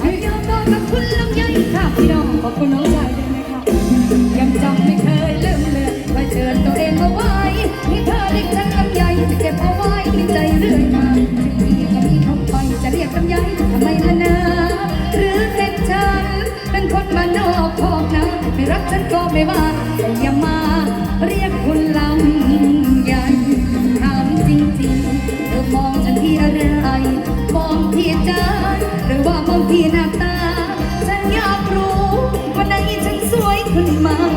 ให้ยอมโดนกับคุณลำไยค่ะพี่น้องขอบคุณน้อายด้ยนะคะยังจำไม่เคยลืมเลยว่าเชิตัวเองเอาไว้ให้เธอเรีกลำไยจะเก็บเอาไว้ในใจเรื่อยมาถึงมีก็มีไปจะเรียกลำไยทำไมล่ะนะหรือเป็เป็นคนมานอกพอกนะไม่รักก็ไม่ว่า 만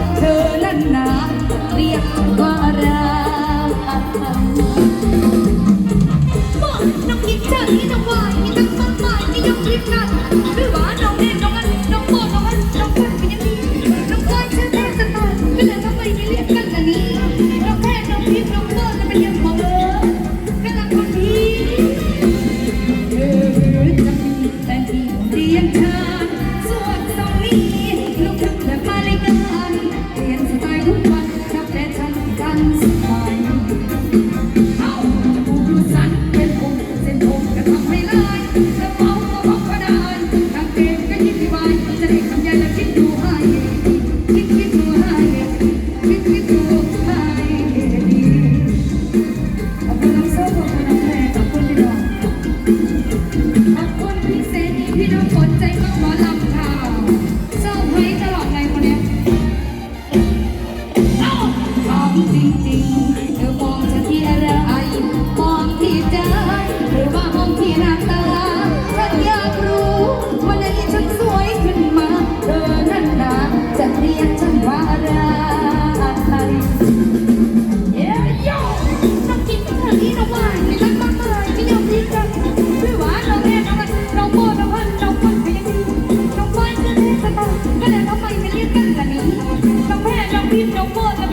me não.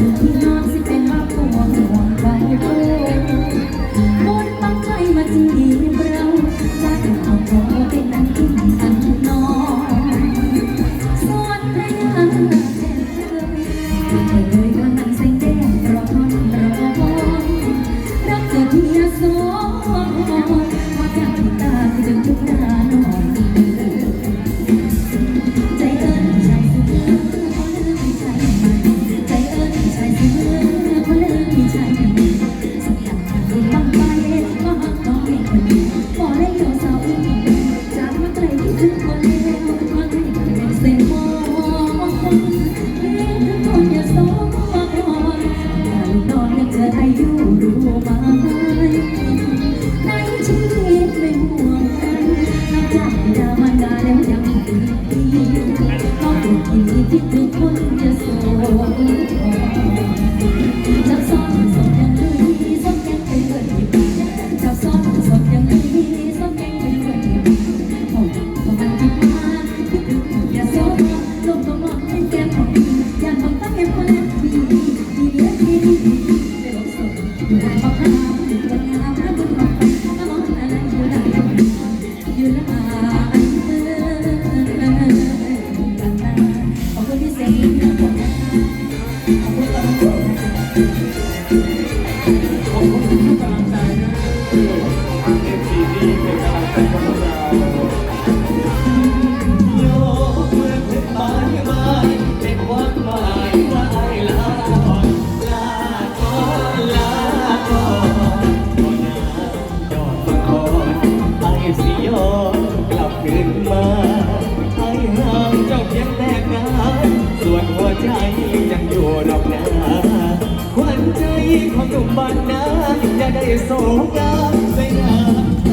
Thank you. สงการไปหาเธ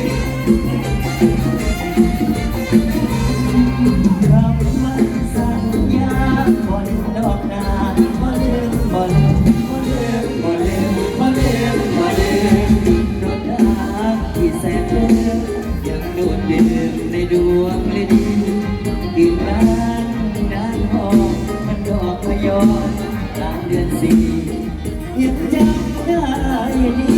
อ ಕಾಯಲಿ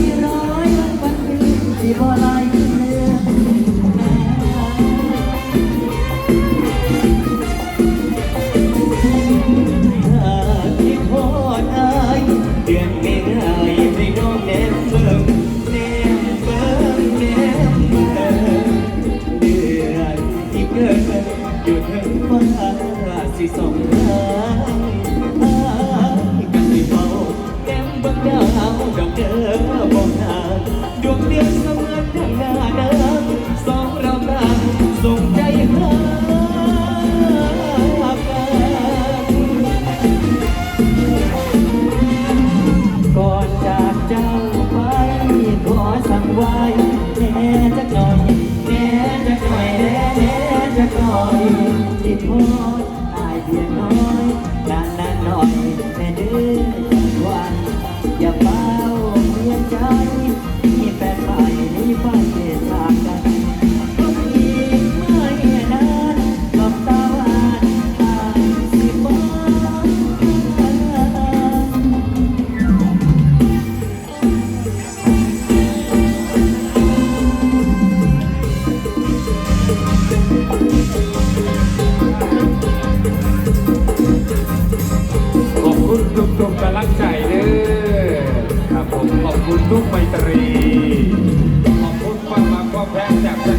สั่งไว้แน่จะหน่อยแน่จะหน่อยแน่แน่จะหน่อยติดพ่อ back that.